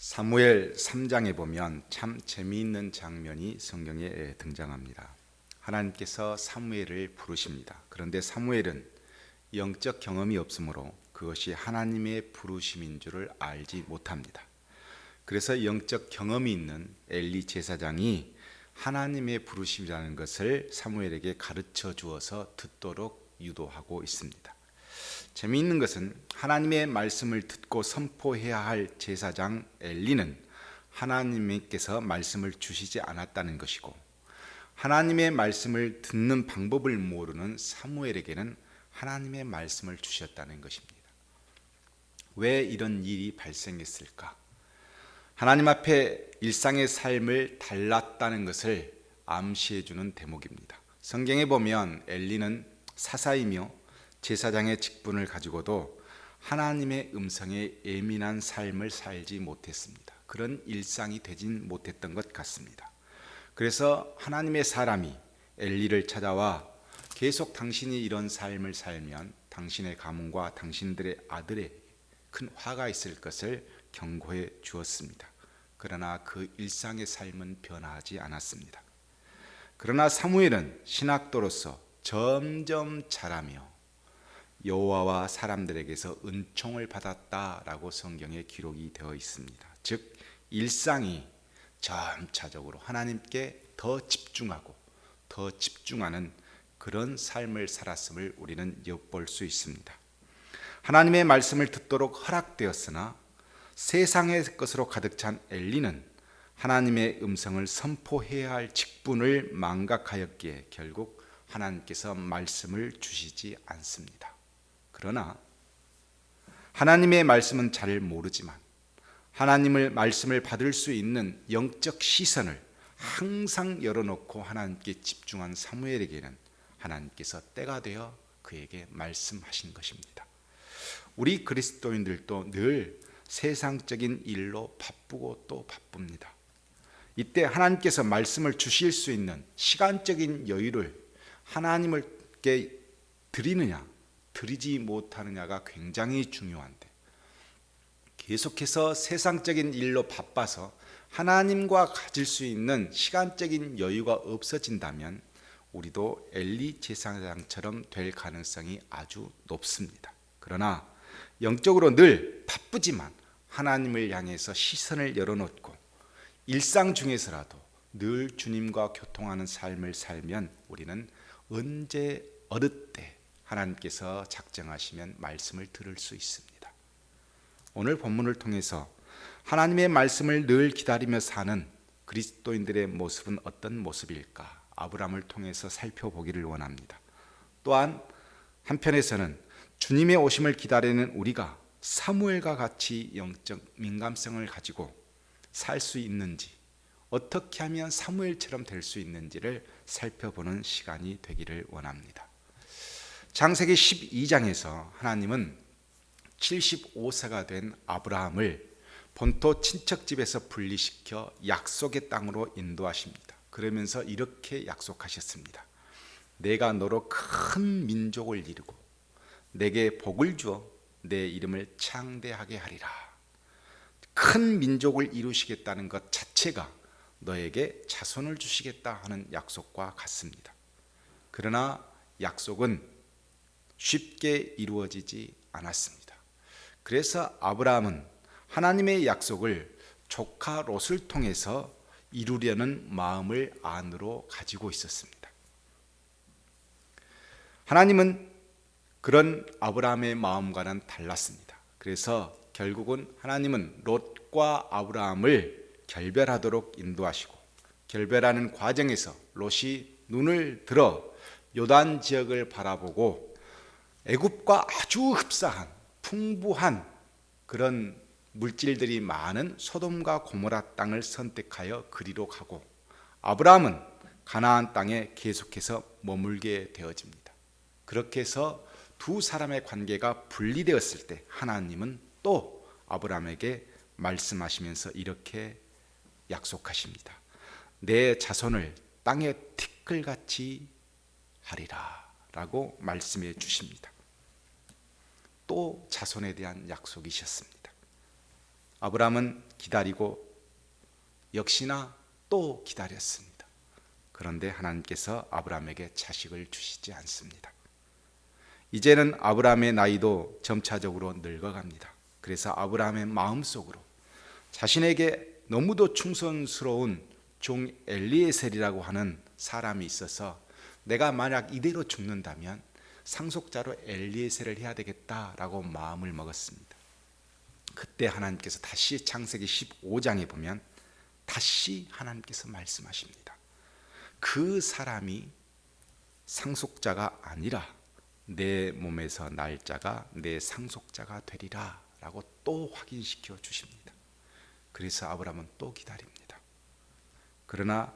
사무엘 3장에 보면 참 재미있는 장면이 성경에 등장합니다. 하나님께서 사무엘을 부르십니다. 그런데 사무엘은 영적 경험이 없으므로 그것이 하나님의 부르심인 줄을 알지 못합니다. 그래서 영적 경험이 있는 엘리 제사장이 하나님의 부르심이라는 것을 사무엘에게 가르쳐 주어서 듣도록 유도하고 있습니다. 재미있는 것은 하나님의 말씀을 듣고 선포해야 할 제사장 엘리는 하나님께서 말씀을 주시지 않았다는 것이고 하나님의 말씀을 듣는 방법을 모르는 사무엘에게는 하나님의 말씀을 주셨다는 것입니다. 왜 이런 일이 발생했을까? 하나님 앞에 일상의 삶을 달랐다는 것을 암시해 주는 대목입니다. 성경에 보면 엘리는 사사이며 제사장의 직분을 가지고도 하나님의 음성에 예민한 삶을 살지 못했습니다. 그런 일상이 되진 못했던 것 같습니다. 그래서 하나님의 사람이 엘리를 찾아와 계속 당신이 이런 삶을 살면 당신의 가문과 당신들의 아들의 큰 화가 있을 것을 경고해 주었습니다. 그러나 그 일상의 삶은 변하지 않았습니다. 그러나 사무엘은 신학도로서 점점 자라며 여호와와 사람들에게서 은총을 받았다라고 성경에 기록이 되어 있습니다. 즉 일상이 점차적으로 하나님께 더 집중하고 더 집중하는 그런 삶을 살았음을 우리는 엿볼 수 있습니다. 하나님의 말씀을 듣도록 허락되었으나 세상의 것으로 가득 찬 엘리는 하나님의 음성을 선포해야 할 직분을 망각하였기에 결국 하나님께서 말씀을 주시지 않습니다. 그러나 하나님의 말씀은 잘 모르지만 하나님을 말씀을 받을 수 있는 영적 시선을 항상 열어놓고 하나님께 집중한 사무엘에게는 하나님께서 때가 되어 그에게 말씀하신 것입니다. 우리 그리스도인들도 늘 세상적인 일로 바쁘고 또 바쁩니다. 이때 하나님께서 말씀을 주실 수 있는 시간적인 여유를 하나님께 드리느냐, 드리지 못하느냐가 굉장히 중요한데 계속해서 세상적인 일로 바빠서 하나님과 가질 수 있는 시간적인 여유가 없어진다면 우리도 엘리 제사장처럼 될 가능성이 아주 높습니다. 그러나 영적으로 늘 바쁘지만 하나님을 향해서 시선을 열어놓고 일상 중에서라도 늘 주님과 교통하는 삶을 살면 우리는 언제 어느 때 하나님께서 작정하시면 말씀을 들을 수 있습니다. 오늘 본문을 통해서 하나님의 말씀을 늘 기다리며 사는 그리스도인들의 모습은 어떤 모습일까? 아브라함을 통해서 살펴보기를 원합니다. 또한 한편에서는 주님의 오심을 기다리는 우리가 사무엘과 같이 영적 민감성을 가지고 살 수 있는지 어떻게 하면 사무엘처럼 될 수 있는지를 살펴보는 시간이 되기를 원합니다. 장세기 12장에서 하나님은 75세가 된 아브라함을 본토 친척집에서 분리시켜 약속의 땅으로 인도하십니다. 그러면서 이렇게 약속하셨습니다. 내가 너로 큰 민족을 이루고 내게 복을 주어 내 이름을 창대하게 하리라. 큰 민족을 이루시겠다는 것 자체가 너에게 자손을 주시겠다 하는 약속과 같습니다. 그러나 약속은 쉽게 이루어지지 않았습니다. 그래서 아브라함은 하나님의 약속을 조카 롯을 통해서 이루려는 마음을 안으로 가지고 있었습니다. 하나님은 그런 아브라함의 마음과는 달랐습니다. 그래서 결국은 하나님은 롯과 아브라함을 결별하도록 인도하시고 결별하는 과정에서 롯이 눈을 들어 요단 지역을 바라보고 애굽과 아주 흡사한 풍부한 그런 물질들이 많은 소돔과 고모라 땅을 선택하여 그리로 가고 아브라함은 가나안 땅에 계속해서 머물게 되어집니다. 그렇게 해서 두 사람의 관계가 분리되었을 때 하나님은 또 아브라함에게 말씀하시면서 이렇게 약속하십니다. 내 자손을 땅의 티끌같이 하리라 라고 말씀해 주십니다. 또 자손에 대한 약속이셨습니다. 아브라함은 기다리고 역시나 또 기다렸습니다. 그런데 하나님께서 아브라함에게 자식을 주시지 않습니다. 이제는 아브라함의 나이도 점차적으로 늙어갑니다. 그래서 아브라함의 마음속으로 자신에게 너무도 충성스러운 종 엘리에셀이라고 하는 사람이 있어서 내가 만약 이대로 죽는다면 상속자로 엘리에셀을 해야 되겠다라고 마음을 먹었습니다. 그때 하나님께서 다시 창세기 15장에 보면 다시 하나님께서 말씀하십니다. 그 사람이 상속자가 아니라 내 몸에서 날짜가 내 상속자가 되리라 라고 또 확인시켜 주십니다. 그래서 아브라함은 또 기다립니다. 그러나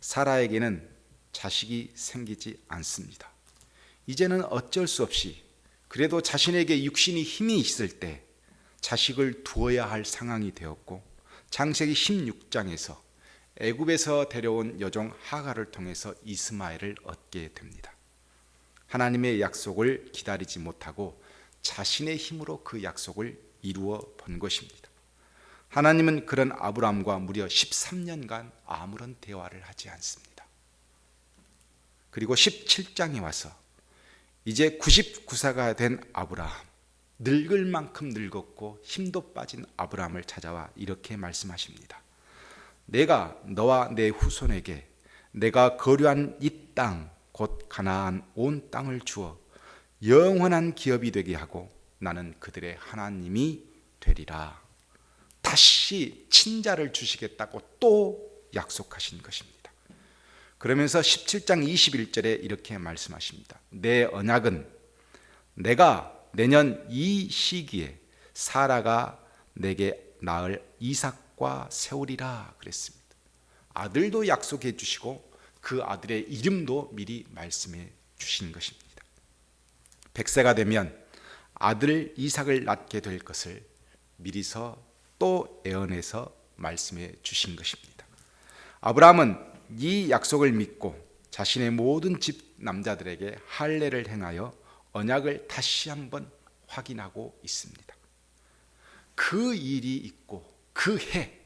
사라에게는 자식이 생기지 않습니다. 이제는 어쩔 수 없이 그래도 자신에게 육신이 힘이 있을 때 자식을 두어야 할 상황이 되었고 창세기 16장에서 애굽에서 데려온 여종 하가를 통해서 이스마엘을 얻게 됩니다. 하나님의 약속을 기다리지 못하고 자신의 힘으로 그 약속을 이루어 본 것입니다. 하나님은 그런 아브라함과 무려 13년간 아무런 대화를 하지 않습니다. 그리고 17장에 와서 이제 99사가 된 아브라함, 늙을 만큼 늙었고 힘도 빠진 아브라함을 찾아와 이렇게 말씀하십니다. 내가 너와 내 후손에게 내가 거류한 이 땅, 곧 가나안 온 땅을 주어 영원한 기업이 되게 하고 나는 그들의 하나님이 되리라. 다시 친자를 주시겠다고 또 약속하신 것입니다. 그러면서 17장 21절에 이렇게 말씀하십니다. 내 언약은 내가 내년 이 시기에 사라가 내게 낳을 이삭과 세우리라 그랬습니다. 아들도 약속해 주시고 그 아들의 이름도 미리 말씀해 주신 것입니다. 백세가 되면 아들 이삭을 낳게 될 것을 미리서 또 예언해서 말씀해 주신 것입니다. 아브라함은 이 약속을 믿고 자신의 모든 집 남자들에게 할례를 행하여 언약을 다시 한번 확인하고 있습니다. 그 일이 있고 그 해,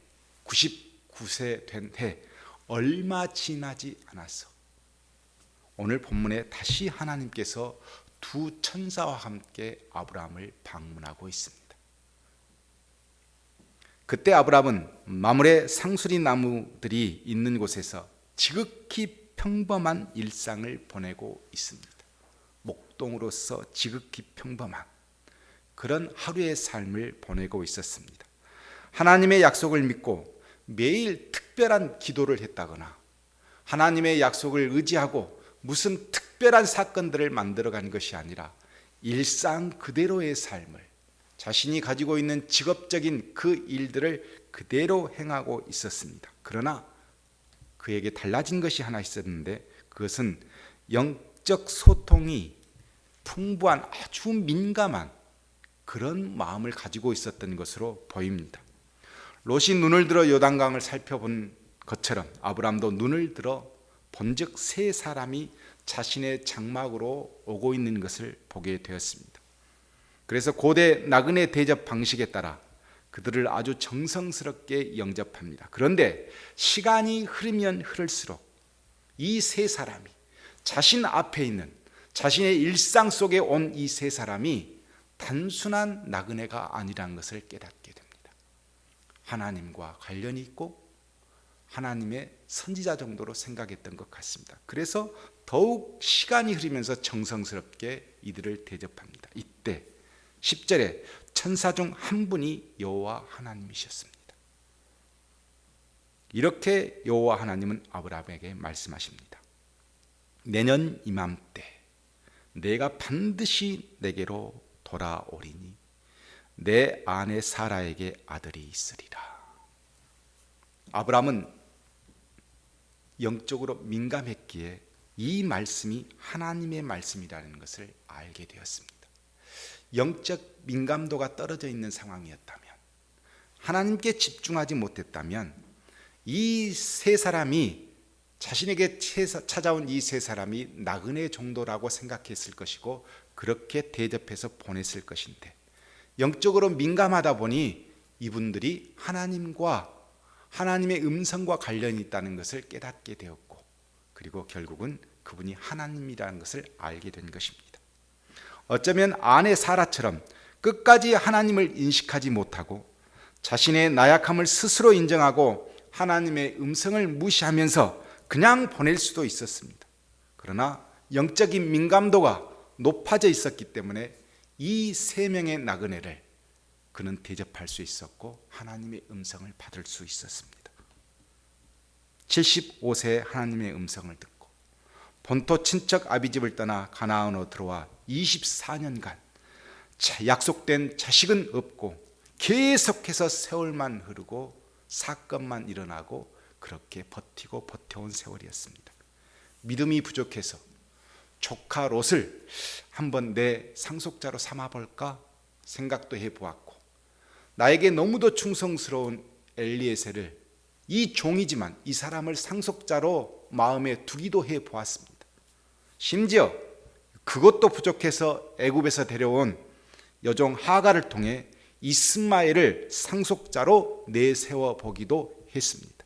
99세 된 해, 얼마 지나지 않아서 오늘 본문에 다시 하나님께서 두 천사와 함께 아브라함을 방문하고 있습니다. 그때 아브라함은 마물의 상수리 나무들이 있는 곳에서 지극히 평범한 일상을 보내고 있습니다. 목동으로서 지극히 평범한 그런 하루의 삶을 보내고 있었습니다. 하나님의 약속을 믿고 매일 특별한 기도를 했다거나 하나님의 약속을 의지하고 무슨 특별한 사건들을 만들어간 것이 아니라 일상 그대로의 삶을 자신이 가지고 있는 직업적인 그 일들을 그대로 행하고 있었습니다. 그러나 그에게 달라진 것이 하나 있었는데 그것은 영적 소통이 풍부한 아주 민감한 그런 마음을 가지고 있었던 것으로 보입니다. 롯이 눈을 들어 요단강을 살펴본 것처럼 아브람도 눈을 들어 본즉 세 사람이 자신의 장막으로 오고 있는 것을 보게 되었습니다. 그래서 고대 나그네 대접 방식에 따라 그들을 아주 정성스럽게 영접합니다. 그런데 시간이 흐르면 흐를수록 이 세 사람이 자신 앞에 있는 자신의 일상 속에 온 이 세 사람이 단순한 나그네가 아니란 것을 깨닫게 됩니다. 하나님과 관련이 있고 하나님의 선지자 정도로 생각했던 것 같습니다. 그래서 더욱 시간이 흐르면서 정성스럽게 이들을 대접합니다. 이때 10절에 천사 중 한 분이 여호와 하나님이셨습니다. 이렇게 여호와 하나님은 아브라함에게 말씀하십니다. 내년 이맘때 내가 반드시 내게로 돌아오리니 내 아내 사라에게 아들이 있으리라. 아브라함은 영적으로 민감했기에 이 말씀이 하나님의 말씀이라는 것을 알게 되었습니다. 영적 민감도가 떨어져 있는 상황이었다면 하나님께 집중하지 못했다면 이 세 사람이 자신에게 찾아온 이 세 사람이 나그네 정도라고 생각했을 것이고 그렇게 대접해서 보냈을 것인데 영적으로 민감하다 보니 이분들이 하나님과 하나님의 음성과 관련이 있다는 것을 깨닫게 되었고 그리고 결국은 그분이 하나님이라는 것을 알게 된 것입니다. 어쩌면 아내 사라처럼 끝까지 하나님을 인식하지 못하고 자신의 나약함을 스스로 인정하고 하나님의 음성을 무시하면서 그냥 보낼 수도 있었습니다. 그러나 영적인 민감도가 높아져 있었기 때문에 이 세 명의 나그네를 그는 대접할 수 있었고 하나님의 음성을 받을 수 있었습니다. 75세 하나님의 음성을 듣고 본토 친척 아비집을 떠나 가나안으로 들어와 24년간 약속된 자식은 없고 계속해서 세월만 흐르고 사건만 일어나고 그렇게 버티고 버텨온 세월이었습니다. 믿음이 부족해서 조카 롯을 한번 내 상속자로 삼아 볼까 생각도 해 보았고 나에게 너무도 충성스러운 엘리에셀을 이 종이지만 이 사람을 상속자로 마음에 두기도 해 보았습니다. 심지어 그것도 부족해서 애굽에서 데려온 여종 하가를 통해 이스마엘을 상속자로 내세워 보기도 했습니다.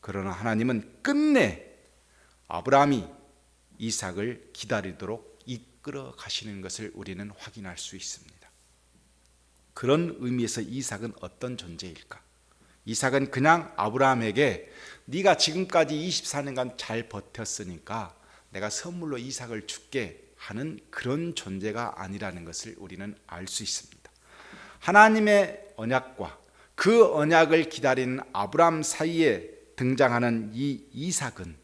그러나 하나님은 끝내 아브라함이 이삭을 기다리도록 이끌어 가시는 것을 우리는 확인할 수 있습니다. 그런 의미에서 이삭은 어떤 존재일까? 이삭은 그냥 아브라함에게 네가 지금까지 24년간 잘 버텼으니까 내가 선물로 이삭을 줄게 하는 그런 존재가 아니라는 것을 우리는 알 수 있습니다. 하나님의 언약과 그 언약을 기다리는 아브라함 사이에 등장하는 이 이삭은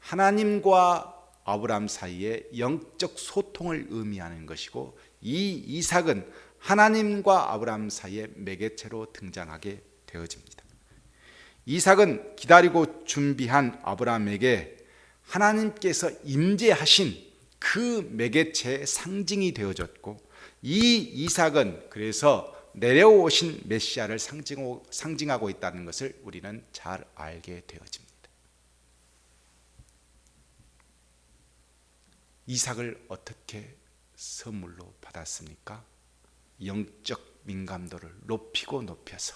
하나님과 아브라함 사이에 영적 소통을 의미하는 것이고 이 이삭은 하나님과 아브라함 사이에 매개체로 등장하게 되어집니다. 이삭은 기다리고 준비한 아브라함에게 하나님께서 임재하신 그 매개체의 상징이 되어졌고 이 이삭은 그래서 내려오신 메시아를 상징하고 있다는 것을 우리는 잘 알게 되어집니다. 이삭을 어떻게 선물로 받았습니까? 영적 민감도를 높이고 높여서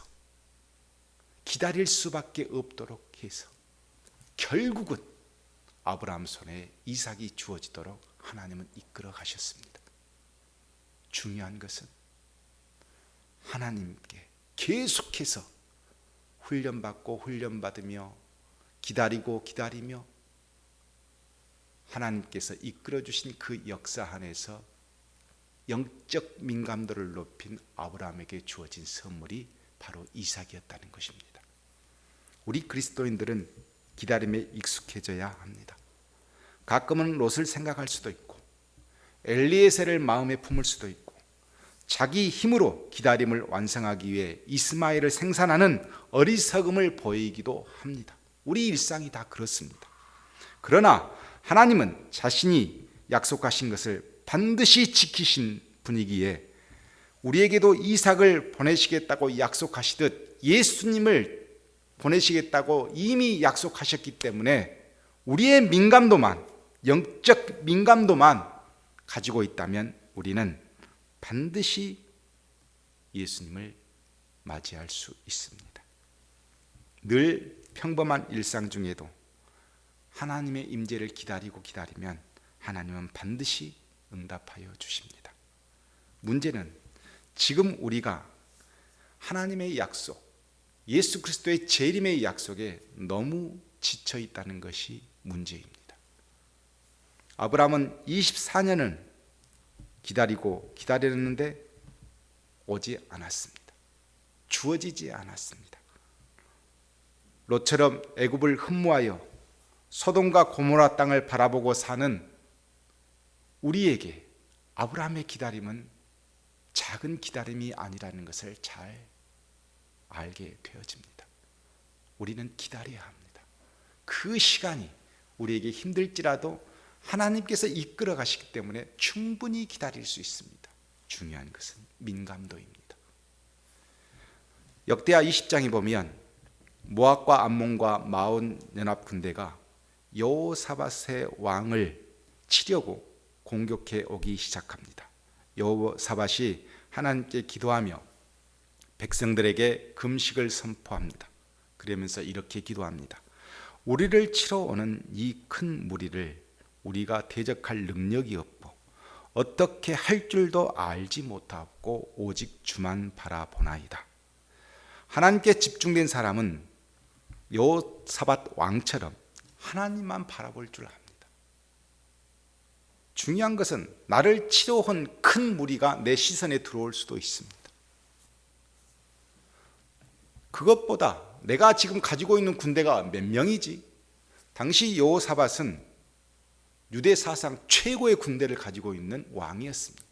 기다릴 수밖에 없도록 해서 결국은 아브라함 손에 이삭이 주어지도록 하나님은 이끌어 가셨습니다. 중요한 것은 하나님께 계속해서 훈련받고 훈련받으며 기다리고 기다리며 하나님께서 이끌어 주신 그 역사 안에서 영적 민감도를 높인 아브라함에게 주어진 선물이 바로 이삭이었다는 것입니다. 우리 그리스도인들은 기다림에 익숙해져야 합니다. 가끔은 롯을 생각할 수도 있고 엘리에셀을 마음에 품을 수도 있고 자기 힘으로 기다림을 완성하기 위해 이스마엘을 생산하는 어리석음을 보이기도 합니다. 우리 일상이 다 그렇습니다. 그러나 하나님은 자신이 약속하신 것을 반드시 지키신 분이기에 우리에게도 이삭을 보내시겠다고 약속하시듯 예수님을 보내시겠다고 이미 약속하셨기 때문에 우리의 민감도만 영적 민감도만 가지고 있다면 우리는 반드시 예수님을 맞이할 수 있습니다. 늘 평범한 일상 중에도 하나님의 임재를 기다리고 기다리면 하나님은 반드시 응답하여 주십니다. 문제는 지금 우리가 하나님의 약속, 예수 그리스도의 재림의 약속에 너무 지쳐 있다는 것이 문제입니다. 아브라함은 24년을 기다리고 기다렸는데 오지 않았습니다. 주어지지 않았습니다. 롯처럼 애굽을 흠모하여 소돔과 고모라 땅을 바라보고 사는 우리에게 아브라함의 기다림은 작은 기다림이 아니라는 것을 잘 알게 되어집니다. 우리는 기다려야 합니다. 그 시간이 우리에게 힘들지라도 하나님께서 이끌어 가시기 때문에 충분히 기다릴 수 있습니다. 중요한 것은 민감도입니다. 역대하 20장에 보면 모압과 암몬과 마온 연합 군대가 여호사밧의 왕을 치려고 공격해 오기 시작합니다. 여호사밧이 하나님께 기도하며 백성들에게 금식을 선포합니다. 그러면서 이렇게 기도합니다. 우리를 치러 오는 이 큰 무리를 우리가 대적할 능력이 없고 어떻게 할 줄도 알지 못하고 오직 주만 바라보나이다. 하나님께 집중된 사람은 요사밧 왕처럼 하나님만 바라볼 줄 압니다. 중요한 것은 나를 치러 온 큰 무리가 내 시선에 들어올 수도 있습니다. 그것보다 내가 지금 가지고 있는 군대가 몇 명이지? 당시 여호사밧은 유대 사상 최고의 군대를 가지고 있는 왕이었습니다.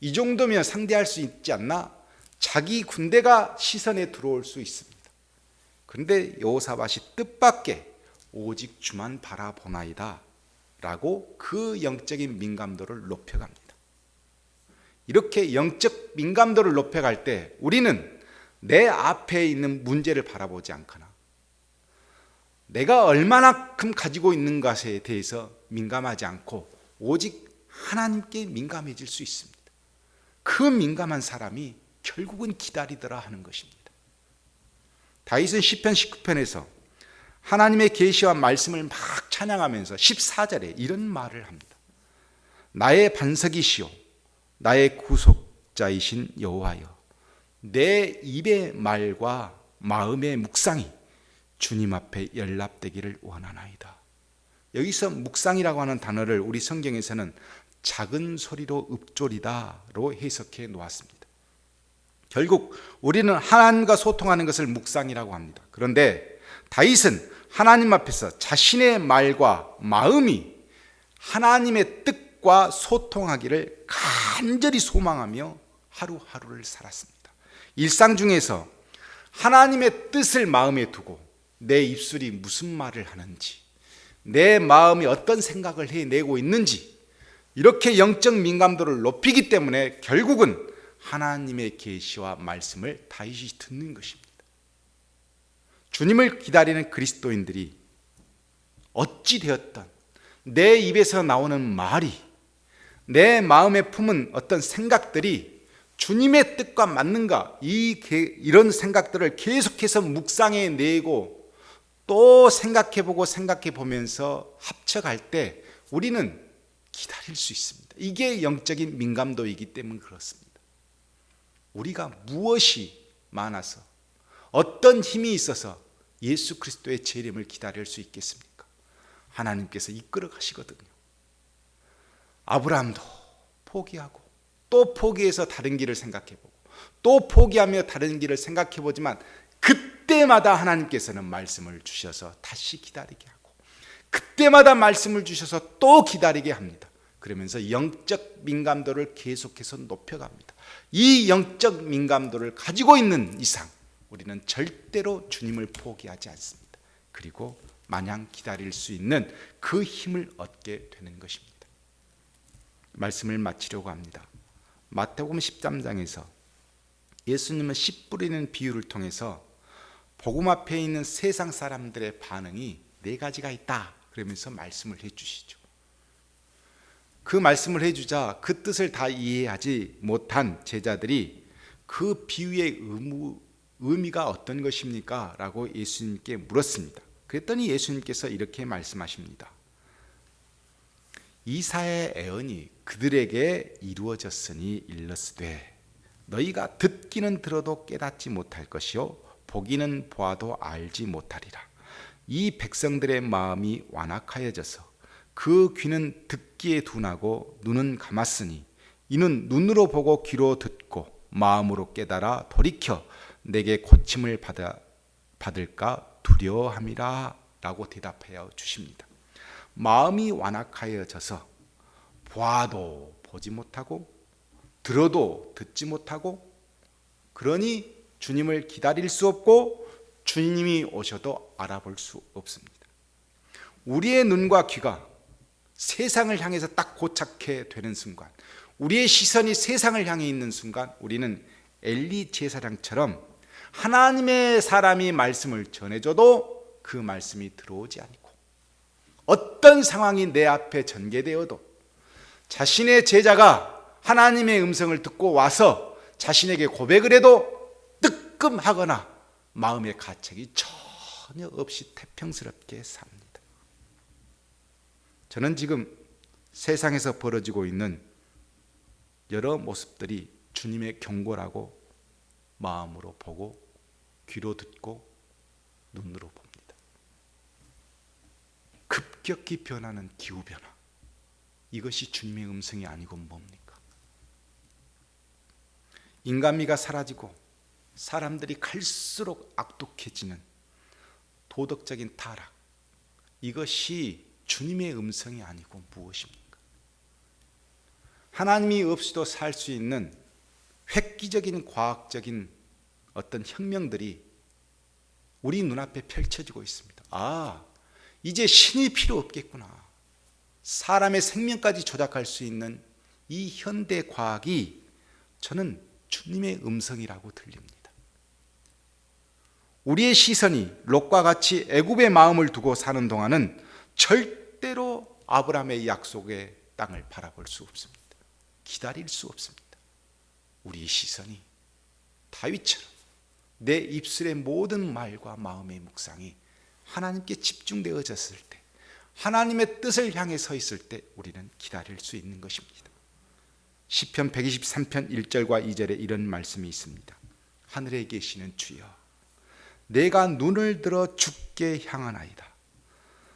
이 정도면 상대할 수 있지 않나? 자기 군대가 시선에 들어올 수 있습니다. 그런데 여호사밧이 뜻밖의 오직 주만 바라보나이다 라고 그 영적인 민감도를 높여갑니다. 이렇게 영적 민감도를 높여갈 때 우리는 내 앞에 있는 문제를 바라보지 않거나 내가 얼마나큼 가지고 있는 것에 대해서 민감하지 않고 오직 하나님께 민감해질 수 있습니다. 그 민감한 사람이 결국은 기다리더라 하는 것입니다. 다윗은 시편 19편에서 하나님의 계시와 말씀을 막 찬양하면서 14절에 이런 말을 합니다. 나의 반석이시요 나의 구속자이신 여호와여 내 입의 말과 마음의 묵상이 주님 앞에 연락되기를 원하나이다. 여기서 묵상이라고 하는 단어를 우리 성경에서는 작은 소리로 읊조리다로 해석해 놓았습니다. 결국 우리는 하나님과 소통하는 것을 묵상이라고 합니다. 그런데 다윗은 하나님 앞에서 자신의 말과 마음이 하나님의 뜻과 소통하기를 간절히 소망하며 하루하루를 살았습니다. 일상 중에서 하나님의 뜻을 마음에 두고 내 입술이 무슨 말을 하는지, 내 마음이 어떤 생각을 해내고 있는지, 이렇게 영적 민감도를 높이기 때문에 결국은 하나님의 계시와 말씀을 다시 듣는 것입니다. 주님을 기다리는 그리스도인들이 어찌 되었던 내 입에서 나오는 말이 내 마음에 품은 어떤 생각들이 주님의 뜻과 맞는가 이 이런 생각들을 계속해서 묵상해 내고 또 생각해 보고 생각해 보면서 합쳐갈 때 우리는 기다릴 수 있습니다. 이게 영적인 민감도이기 때문 그렇습니다. 우리가 무엇이 많아서 어떤 힘이 있어서 예수 그리스도의 재림을 기다릴 수 있겠습니까? 하나님께서 이끌어 가시거든요. 아브라함도 포기하고 또 포기해서 다른 길을 생각해 보고 또 포기하며 다른 길을 생각해 보지만 그때마다 하나님께서는 말씀을 주셔서 다시 기다리게 하고 그때마다 말씀을 주셔서 또 기다리게 합니다. 그러면서 영적 민감도를 계속해서 높여갑니다. 이 영적 민감도를 가지고 있는 이상 우리는 절대로 주님을 포기하지 않습니다. 그리고 마냥 기다릴 수 있는 그 힘을 얻게 되는 것입니다. 말씀을 마치려고 합니다. 마태복음 13장에서 예수님은 씨 뿌리는 비유를 통해서 복음 앞에 있는 세상 사람들의 반응이 네 가지가 있다. 그러면서 말씀을 해 주시죠. 그 말씀을 해주자 그 뜻을 다 이해하지 못한 제자들이 그 비유의 의무, 의미가 어떤 것입니까? 라고 예수님께 물었습니다. 그랬더니 예수님께서 이렇게 말씀하십니다. 이사의 애언이 그들에게 이루어졌으니 일렀으되 너희가 듣기는 들어도 깨닫지 못할 것이요 보기는 보아도 알지 못하리라. 이 백성들의 마음이 완악하여져서 그 귀는 듣기에 둔하고 눈은 감았으니 이는 눈으로 보고 귀로 듣고 마음으로 깨달아 돌이켜 내게 고침을 받아, 받을까 두려워함이라 라고 대답하여 주십니다. 마음이 완악하여져서 보아도 보지 못하고 들어도 듣지 못하고 그러니 주님을 기다릴 수 없고 주님이 오셔도 알아볼 수 없습니다. 우리의 눈과 귀가 세상을 향해서 딱 고착해 되는 순간, 우리의 시선이 세상을 향해 있는 순간, 우리는 엘리 제사장처럼 하나님의 사람이 말씀을 전해줘도 그 말씀이 들어오지 않고, 어떤 상황이 내 앞에 전개되어도 자신의 제자가 하나님의 음성을 듣고 와서 자신에게 고백을 해도 뜨끔하거나 마음의 가책이 전혀 없이 태평스럽게 삽니다. 저는 지금 세상에서 벌어지고 있는 여러 모습들이 주님의 경고라고 마음으로 보고 귀로 듣고 눈으로 봅니다. 급격히 변하는 기후 변화. 이것이 주님의 음성이 아니고 뭡니까? 인간미가 사라지고 사람들이 갈수록 악독해지는 도덕적인 타락. 이것이 주님의 음성이 아니고 무엇입니까? 하나님이 없이도 살 수 있는 획기적인 과학적인 어떤 혁명들이 우리 눈앞에 펼쳐지고 있습니다. 아, 이제 신이 필요 없겠구나. 사람의 생명까지 조작할 수 있는 이 현대 과학이 저는 주님의 음성이라고 들립니다. 우리의 시선이 롯과 같이 애굽의 마음을 두고 사는 동안은 절대로 아브라함의 약속의 땅을 바라볼 수 없습니다. 기다릴 수 없습니다. 우리의 시선이 다윗처럼 내 입술의 모든 말과 마음의 묵상이 하나님께 집중되어졌을 때 하나님의 뜻을 향해 서 있을 때 우리는 기다릴 수 있는 것입니다. 시편 123편 1절과 2절에 이런 말씀이 있습니다. 하늘에 계시는 주여 내가 눈을 들어 주께 향하나이다.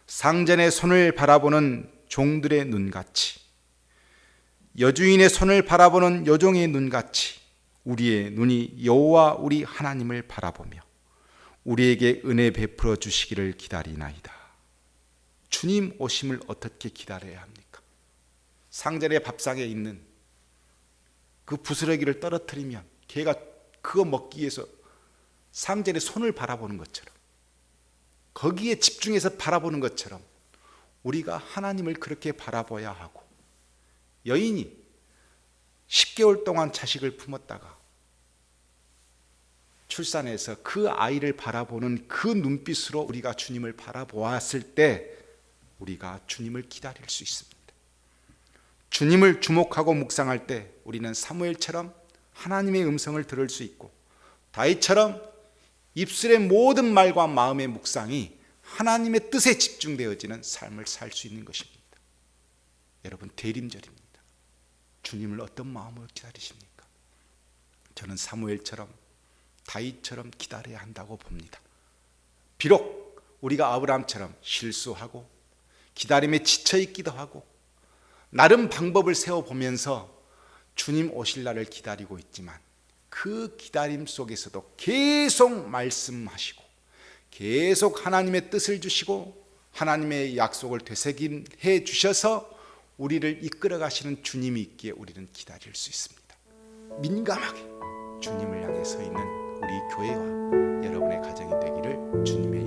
상전의 손을 바라보는 종들의 눈같이 여주인의 손을 바라보는 여종의 눈같이 우리의 눈이 여호와 우리 하나님을 바라보며 우리에게 은혜 베풀어 주시기를 기다리나이다. 주님 오심을 어떻게 기다려야 합니까? 상전의 밥상에 있는 그 부스러기를 떨어뜨리면 개가 그거 먹기 위해서 상전의 손을 바라보는 것처럼 거기에 집중해서 바라보는 것처럼 우리가 하나님을 그렇게 바라봐야 하고 여인이 10개월 동안 자식을 품었다가 출산해서 그 아이를 바라보는 그 눈빛으로 우리가 주님을 바라보았을 때 우리가 주님을 기다릴 수 있습니다. 주님을 주목하고 묵상할 때 우리는 사무엘처럼 하나님의 음성을 들을 수 있고 다윗처럼 입술의 모든 말과 마음의 묵상이 하나님의 뜻에 집중되어지는 삶을 살 수 있는 것입니다. 여러분 대림절입니다. 주님을 어떤 마음으로 기다리십니까? 저는 사무엘처럼 다윗처럼 기다려야 한다고 봅니다. 비록 우리가 아브라함처럼 실수하고 기다림에 지쳐 있기도 하고 나름 방법을 세워 보면서 주님 오실 날을 기다리고 있지만 그 기다림 속에서도 계속 말씀하시고 계속 하나님의 뜻을 주시고 하나님의 약속을 되새김해 주셔서 우리를 이끌어 가시는 주님이 있기에 우리는 기다릴 수 있습니다. 민감하게 주님을 향해 서 있는 우리 교회와 여러분의 가정이 되기를 주님의